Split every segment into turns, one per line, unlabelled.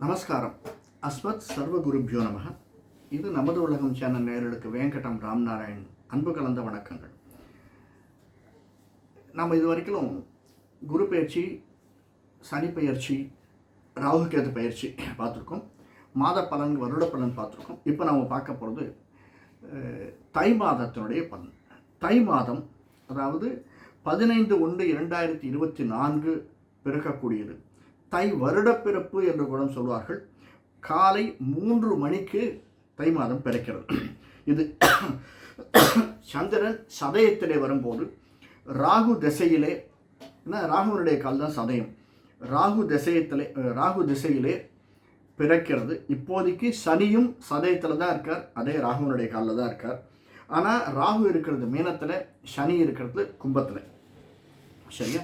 நமஸ்காரம். அஸ்மத் சர்வகுருபியோ நமக இது நமது உலகம் சேனல் நேரலுக்கு வேங்கடம் ராம்நாராயண் அன்பு கலந்த வணக்கங்கள். நம்ம இது வரைக்கும் குரு பயிற்சி சனி பயிற்சி ராகுகேது பயிற்சி பார்த்துருக்கோம். மாத பலன் வருட பலன் பார்த்துருக்கோம். இப்போ நம்ம பார்க்க போகிறது தை மாதத்தினுடைய பலன். தை மாதம் அதாவது பதினைந்து ஒன்று இரண்டாயிரத்தி இருபத்தி நான்கு பிறக்கக்கூடியது. தை வருடப்பிறப்பு என்று கூட சொல்வார்கள். காலை மூன்று மணிக்கு தை மாதம் பிறக்கிறது. இது சந்திரன் சதயத்திலே வரும்போது ராகு திசையிலே என்ன? ராகுனுடைய கால் தான் சதயம். ராகு திசையத்திலே ராகு திசையிலே பிறக்கிறது. இப்போதைக்கு சனியும் சதயத்தில் தான் இருக்கார். அதே ராகுனுடைய காலில் தான் இருக்கார். ஆனால் ராகு இருக்கிறது மீனத்தில் சனி இருக்கிறது கும்பத்தில். சரியா?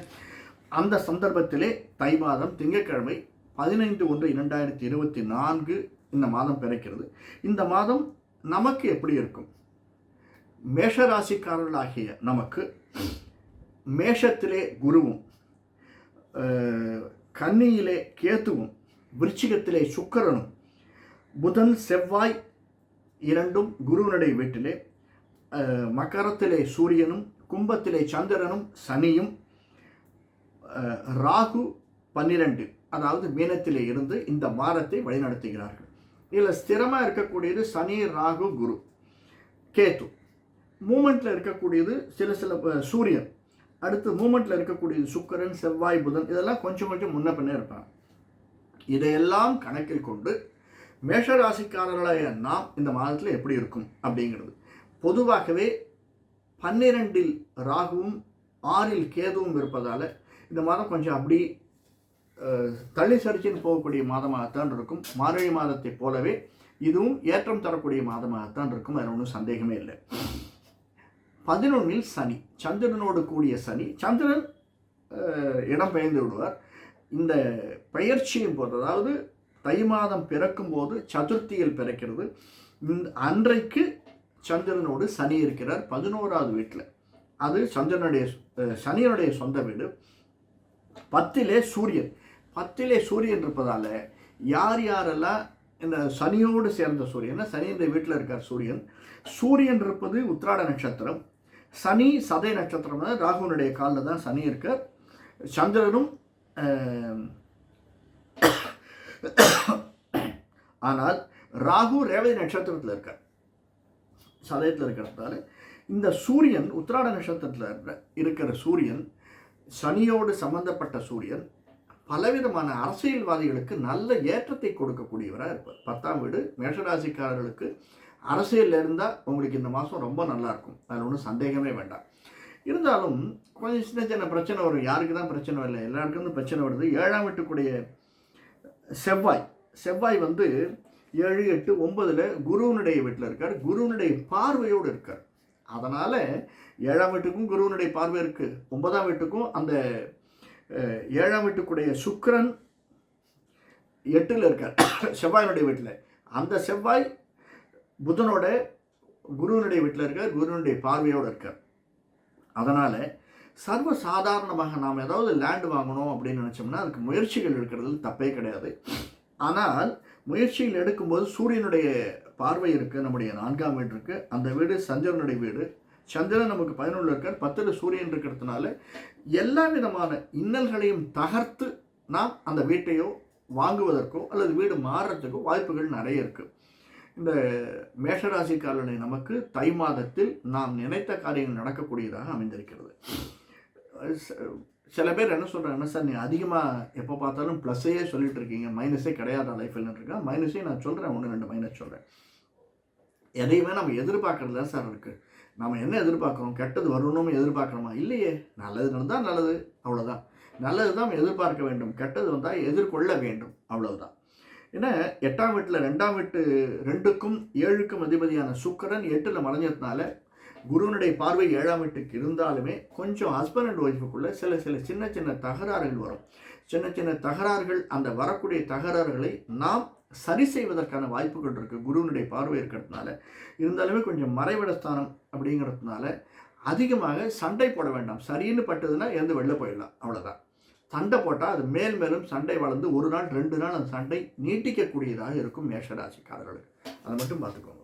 அந்த சந்தர்ப்பத்திலே தை மாதம் திங்கட்கிழமை பதினைந்து ஒன்று இரண்டாயிரத்தி இருபத்தி நான்கு இந்த மாதம் பிறக்கிறது. இந்த மாதம் நமக்கு எப்படி இருக்கும்? மேஷராசிக்காரர்களாகிய நமக்கு மேஷத்திலே குருவும் கன்னியிலே கேத்துவும் விருச்சிகத்திலே சுக்கரனும் புதன் செவ்வாய் இரண்டும் குருவனுடைய வீட்டிலே மக்கரத்திலே மகரத்திலே சூரியனும் கும்பத்திலே சந்திரனும் சனியும் ராகு பன்னிரண்டு அதாவது மீனத்திலே இருந்து இந்த வாரத்தை வழிநடத்துகிறார்கள். இதில் ஸ்திரமாக இருக்கக்கூடியது சனி ராகு குரு. கேத்து. மூமெண்ட்டில் இருக்கக்கூடியது சில சில சூரியன். அடுத்து மூமெண்ட்டில் இருக்கக்கூடியது சுக்கரன் செவ்வாய் புதன். இதெல்லாம் கொஞ்சம் கொஞ்சம் முன்ன பண்ணே இருப்பாங்க. இதையெல்லாம் கணக்கில் கொண்டு மேஷராசிக்காரர்களாக நாம் இந்த மாதத்தில் எப்படி இருக்கும் அப்படிங்கிறது. பொதுவாகவே பன்னிரெண்டில் ராகுவும் ஆறில் கேதுவும் இருப்பதால் இந்த மாதம் கொஞ்சம் அப்படி தள்ளி சரிச்சின்னு போகக்கூடிய மாதமாகத்தான் இருக்கும். மார்கழி மாதத்தைப் போலவே இதுவும் ஏற்றம் தரக்கூடிய மாதமாகத்தான் இருக்கும். அதில் ஒன்றும் சந்தேகமே இல்லை. பதினொன்னில் சனி சந்திரனோடு கூடிய சனி சந்திரன் இடம் பெயர்ந்து விடுவார். இந்த பெயர்ச்சியின் போது அதாவது தை மாதம் பிறக்கும் போது சதுர்த்தியில் பிறக்கிறது. இந்த அன்றைக்கு சந்திரனோடு சனி இருக்கிறார். பதினோராவது வீட்டில். அது சந்திரனுடைய சனியனுடைய சொந்த வீடு. பத்திலே சூரியன். பத்திலே சூரியன் இருப்பதால் யார் யாரெல்லாம் இந்த சனியோடு சேர்ந்த சூரியன் சனியுடைய வீட்டில் இருக்கார் சூரியன். சூரியன் இருப்பது உத்ராட நட்சத்திரம். சனி சதய நட்சத்திரம். தான் ராகுவனுடைய காலில் தான் சனி இருக்கார். சந்திரனும் ஆனால் ராகு ரேவதி நட்சத்திரத்தில் இருக்கார். சதயத்தில் இருக்கிறதால இந்த சூரியன் உத்ராட நட்சத்திரத்தில் இருக்கிற- இருக்கிற சூரியன் சனியோடு சம்பந்தப்பட்ட சூரியன் பலவிதமான அரசியல்வாதிகளுக்கு நல்ல ஏற்றத்தை கொடுக்கக்கூடியவராக இருப்பார். பத்தாம் வீடு மேஷராசிக்காரர்களுக்கு அரசியலில் இருந்தால் உங்களுக்கு இந்த மாதம் ரொம்ப நல்லாயிருக்கும் அதில் ஒன்றும் சந்தேகமே வேண்டாம். இருந்தாலும் கொஞ்சம் சின்ன சின்ன பிரச்சனை வரும். யாருக்கு தான் பிரச்சனை இல்லை எல்லாருக்கும் பிரச்சனை வருது. ஏழாம் வீட்டுக்குடைய செவ்வாய். செவ்வாய் வந்து ஏழு எட்டு ஒன்பதில் குருவனுடைய வீட்டில் இருக்கார். குருவனுடைய பார்வையோடு இருக்கார். அதனால் ஏழாம் வீட்டுக்கும் குருவனுடைய பார்வை இருக்குது ஒன்பதாம் வீட்டுக்கும் அந்த ஏழாம் வீட்டுக்குடைய சுக்கரன் எட்டில் இருக்கார். செவ்வாயினுடைய வீட்டில். அந்த செவ்வாய் புதனோட குருவனுடைய வீட்டில் இருக்கார். குருவனுடைய பார்வையோடு இருக்கார். அதனால் சர்வ சாதாரணமாக நாம் ஏதாவது லேண்ட் வாங்கணும் அப்படின்னு நினச்சோம்னா அதுக்கு முயற்சிகள் எடுக்கிறது தப்பே கிடையாது. ஆனால் முயற்சிகள் எடுக்கும்போது சூரியனுடைய பார்வை இருக்குது நம்முடைய நான்காம் வீடு இருக்குது அந்த வீடு சந்திரனுடைய வீடு. சந்திரன் நமக்கு பதினொன்று இருக்கார். பத்தில் சூரியன் இருக்கிறதுனால எல்லா விதமான இன்னல்களையும் தகர்த்து நாம் அந்த வீட்டையோ வாங்குவதற்கோ அல்லது வீடு மாறுறதுக்கோ வாய்ப்புகள் நிறைய இருக்குது இந்த மேஷராசிக்காரனை நமக்கு தை மாதத்தில் நாம் நினைத்த காரியங்கள் நடக்கக்கூடியதாக அமைந்திருக்கிறது. சில பேர் என்ன சொல்கிறாங்கன்னா சார் நீங்கள் அதிகமாக எப்போ பார்த்தாலும் ப்ளஸ்ஸையே சொல்லிட்டு இருக்கீங்க மைனஸே கிடையாதா லைஃப்பில் இருக்கேன். மைனஸே நான் சொல்கிறேன் ஒன்று ரெண்டு மைனஸ் சொல்கிறேன் எதையுமே நம்ம எதிர்பார்க்கறது தான் சார் இருக்குது நம்ம என்ன எதிர்பார்க்குறோம்? கெட்டது வரணும்னு எதிர்பார்க்குறோமா? இல்லையே. நல்லது நடந்தால் நல்லது அவ்வளோதான் நல்லது தான் நம்ம எதிர்பார்க்க வேண்டும். கெட்டது வந்தால் எதிர்கொள்ள வேண்டும் அவ்வளவுதான். ஏன்னா எட்டாம் வீட்டில் ரெண்டாம் வீட்டு ரெண்டுக்கும் ஏழுக்கும் அதிபதியான சுக்கரன் எட்டில் மறைஞ்சதுனால குருவனுடைய பார்வை ஏழாம் வீட்டுக்கு இருந்தாலுமே கொஞ்சம் ஹஸ்பண்ட் அண்ட் ஒய்ஃபுக்குள்ளே சில சில சின்ன சின்ன தகராறுகள் வரும். சின்ன சின்ன தகராறுகள் அந்த வரக்கூடிய தகராறுகளை நாம் சரி செய்வதற்கான வாய்ப்புகள் இருக்குது குருவனுடைய பார்வை இருக்கிறதுனால. இருந்தாலுமே கொஞ்சம் மறைவிடஸ்தானம் அப்படிங்கிறதுனால அதிகமாக சண்டை போட வேண்டாம். சரின்னு பட்டதுன்னா எந்த வெளில போயிடலாம். அவ்வளோதான் சண்டை போட்டால் அது மேல் மேலும் சண்டை வளர்ந்து ஒரு நாள் ரெண்டு நாள் அந்த சண்டை நீட்டிக்கக்கூடியதாக இருக்கும் மேஷராசிக்காரர்களுக்கு. அதை மட்டும் பார்த்துக்கோங்க.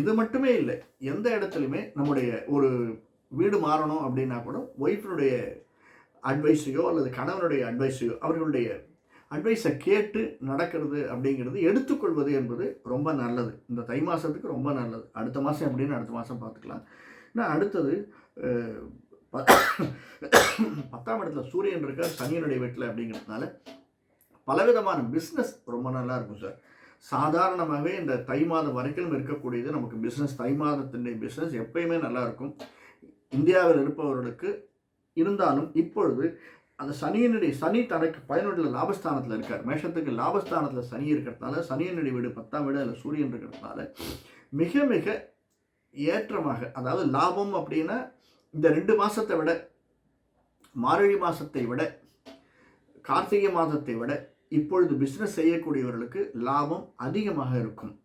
இது மட்டுமே இல்லை. எந்த இடத்துலையுமே நம்முடைய ஒரு வீடு மாறணும் அப்படின்னா கூட ஒய்ஃபினுடைய அட்வைஸையோ அல்லது கணவனுடைய அட்வைஸையோ அவர்களுடைய அட்வைஸை கேட்டு நடக்கிறது அப்படிங்கிறது எடுத்துக்கொள்வது என்பது ரொம்ப நல்லது. இந்த தை மாதத்துக்கு ரொம்ப நல்லது. அடுத்த மாதம் எப்படின்னு அடுத்த மாதம் பார்த்துக்கலாம். நான் அடுத்தது பத்தாம் இடத்துல சூரியன் இருக்கார் சனியனுடைய வீட்டில் அப்படிங்கிறதுனால பலவிதமான பிஸ்னஸ் ரொம்ப நல்லா இருக்கும் சார் சாதாரணமாகவே இந்த தை மாதம் வரைக்கும் இருக்கக்கூடியது நமக்கு பிஸ்னஸ் தை மாதத்தினுடைய பிஸ்னஸ் எப்பயுமே நல்லாயிருக்கும். இந்தியாவில் இருப்பவர்களுக்கு இருந்தாலும் இப்பொழுது அந்த சனியினுடைய சனி தனக்கு பயனுள்ள லாபஸ்தானத்தில் இருக்கார். மேஷத்துக்கு லாபஸ்தானத்தில் சனி இருக்கிறதுனால சனியினுடைய வீடு பத்தாம் வீடு அதில் சூரியன் இருக்கிறதுனால மிக மிக ஏற்றமாக அதாவது லாபம் அப்படின்னா இந்த ரெண்டு மாதத்தை விட மார்கழி மாதத்தை விட கார்த்திகை மாதத்தை விட இப்பொழுது பிஸ்னஸ் செய்யக்கூடியவர்களுக்கு லாபம் அதிகமாக இருக்கும்.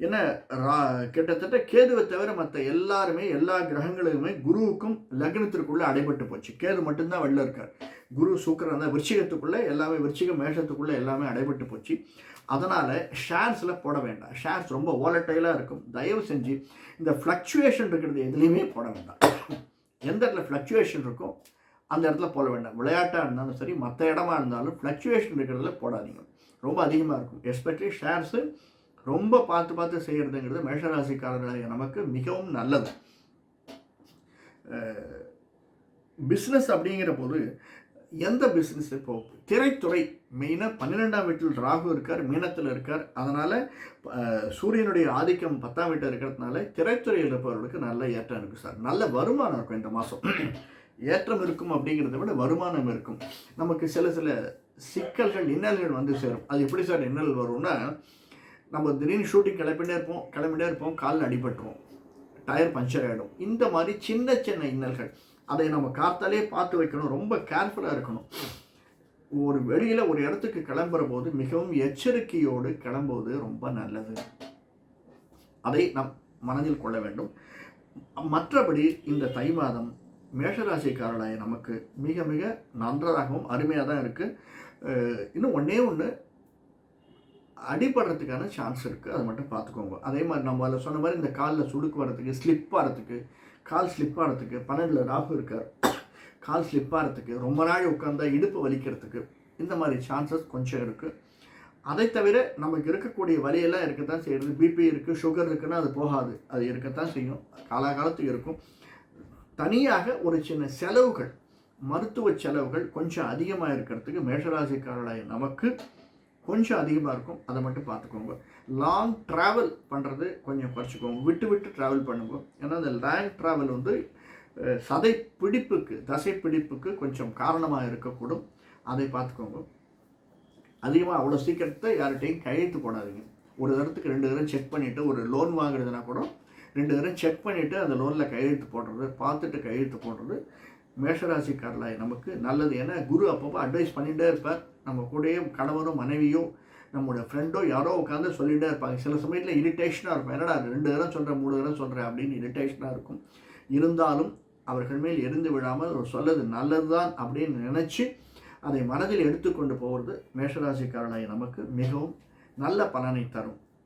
ஏன்னா ரா- கிட்டத்தட்ட கேதுவை தவிர மற்ற எல்லாருமே எல்லா கிரகங்களுமே குருவுக்கும் லக்னத்திற்குள்ளே அடைபட்டு போச்சு. கேது மட்டும்தான் வெளில இருக்கார். குரு சுக்கிரன் தான் விருச்சிகத்துக்குள்ளே எல்லாமே விருச்சிகம் மேஷத்துக்குள்ளே எல்லாமே அடைபட்டு போச்சு. அதனால் ஷேர்ஸில் போட வேண்டாம். ஷேர்ஸ் ரொம்ப ஓலட்டைலாக இருக்கும். தயவு செஞ்சு இந்த ஃப்ளக்சுவேஷன் இருக்கிறது எதுலேயுமே போட வேண்டாம். எந்த இடத்துல ஃப்ளக்சுவேஷன் இருக்கோ அந்த இடத்துல போட வேண்டாம். விளையாட்டாக இருந்தாலும் சரி மற்ற இடமா இருந்தாலும் ஃப்ளக்சுவேஷன் இருக்கிறதுல போடாதீங்க. ரொம்ப அதிகமாக இருக்கும். எஸ்பெஷலி ஷேர்ஸு ரொம்ப பார்த்து பார்த்து செய்கிறதுங்கிறது மேஷராசிக்காரர்களாக நமக்கு மிகவும் நல்லது. பிஸ்னஸ் அப்படிங்கிற போது எந்த பிஸ்னஸ் இப்போ திரைத்துறை மெயினாக பன்னிரெண்டாம் வீட்டில் ராகு இருக்கார் மீனத்தில் இருக்கார். அதனால் சூரியனுடைய ஆதிக்கம் பத்தாம் வீட்டில் இருக்கிறதுனால திரைத்துறையில் இருப்பவர்களுக்கு நல்ல ஏற்றம் இருக்குது சார். நல்ல வருமானம் இருக்கும் இந்த மாதம் ஏற்றம் இருக்கும் அப்படிங்கிறத விட வருமானம் இருக்கும். நமக்கு சில சில சிக்கல்கள் இன்னல்கள் வந்து சேரும். அது எப்படி சார் இன்னல் வரும்னா நம்ம திடீர்னு ஷூட்டிங் கிளப்பிட்டே இருப்போம் கிளம்பிட்டே இருப்போம் காலில் அடிபட்டுருவோம். டயர் பஞ்சர் ஆகிடும் இந்த மாதிரி சின்ன சின்ன இன்னல்கள் அதை நம்ம காத்தாலே பார்த்து வைக்கணும். ரொம்ப கேர்ஃபுல்லாக இருக்கணும். ஒரு வெளியில் ஒரு இடத்துக்கு கிளம்புற போது மிகவும் எச்சரிக்கையோடு கிளம்புவது ரொம்ப நல்லது. அதை நம் மனதில் கொள்ள வேண்டும். மற்றபடி இந்த தை மாதம் மேஷராசிக்காரனாய நமக்கு மிக மிக நன்றாகவும் அருமையாக தான் இருக்குது இன்னும் ஒன்றே ஒன்று அடிபடுறதுக்கான சான்ஸ் இருக்குது அதை மட்டும் பார்த்துக்கோங்க. அதே மாதிரி நம்ம அதில் சொன்ன மாதிரி இந்த காலில் சுடுக்கு வரதுக்கு ஸ்லிப் ஆகிறதுக்கு கால் ஸ்லிப் ஆகிறதுக்கு பன்னெண்டில் ராகு இருக்கார். கால் ஸ்லிப் ஆகிறதுக்கு ரொம்ப நாள் உட்காந்தா இடுப்பு வலிக்கிறதுக்கு இந்த மாதிரி சான்சஸ் கொஞ்சம் இருக்குது அதை தவிர நமக்கு இருக்கக்கூடிய வலியெல்லாம் இருக்கத்தான் செய்கிறது பிபி இருக்குது சுகர் இருக்குன்னா அது போகாது. அது இருக்கத்தான் செய்யும். காலாகாலத்துக்கு இருக்கும். தனியாக ஒரு சின்ன செலவுகள் மருத்துவ செலவுகள் கொஞ்சம் அதிகமாக இருக்கிறதுக்கு மேஷராசிக்காரர்களாக நமக்கு கொஞ்சம் அதிகமாக இருக்கும். அதை மட்டும் பார்த்துக்கோங்க. லாங் ட்ராவல் பண்ணுறது கொஞ்சம் குறைச்சிக்கோங்க. விட்டு விட்டு ட்ராவல் பண்ணுங்க. ஏன்னா அந்த லாங் ட்ராவல் வந்து சதை பிடிப்புக்கு தசை பிடிப்புக்கு கொஞ்சம் காரணமாக இருக்கக்கூடும். அதை பார்த்துக்கோங்க. அதிகமாக அவ்வளோ சீக்கிரத்தை யார்கிட்டையும் கையெழுத்து போடாதீங்க. ஒரு தரத்துக்கு ரெண்டு தரம் செக் பண்ணிவிட்டு ஒரு லோன் வாங்குறதுனா கூட ரெண்டு தடவை செக் பண்ணிவிட்டு அந்த லோனில் கையெழுத்து போடுறது பார்த்துட்டு கையெழுத்து போடுறது மேஷராசிக்காரலாய் நமக்கு நல்லது. ஏன்னா குரு அப்பப்போ அட்வைஸ் பண்ணிகிட்டே இருப்பார். நம்ம கூடயே கணவரும் மனைவியோ நம்மளோட ஃப்ரெண்டோ யாரோ உட்காந்து சொல்லிகிட்டே இருப்பாங்க. சில சமயத்தில் இரிட்டேஷனாக இருக்கும். என்னடா ரெண்டு தரம் சொல்கிறேன் மூணு தரம் சொல்கிறேன் அப்படின்னு இரிட்டேஷனாக இருக்கும். இருந்தாலும் அவர்கள் மேல் எரிந்து விழாமல் சொல்லது நல்லது நல்லதுதான் அப்படின்னு நினச்சி அதை மனதில் எடுத்துக்கொண்டு போகிறது மேஷராசிக்காரனாய் நமக்கு மிகவும் நல்ல பலனை தரும்.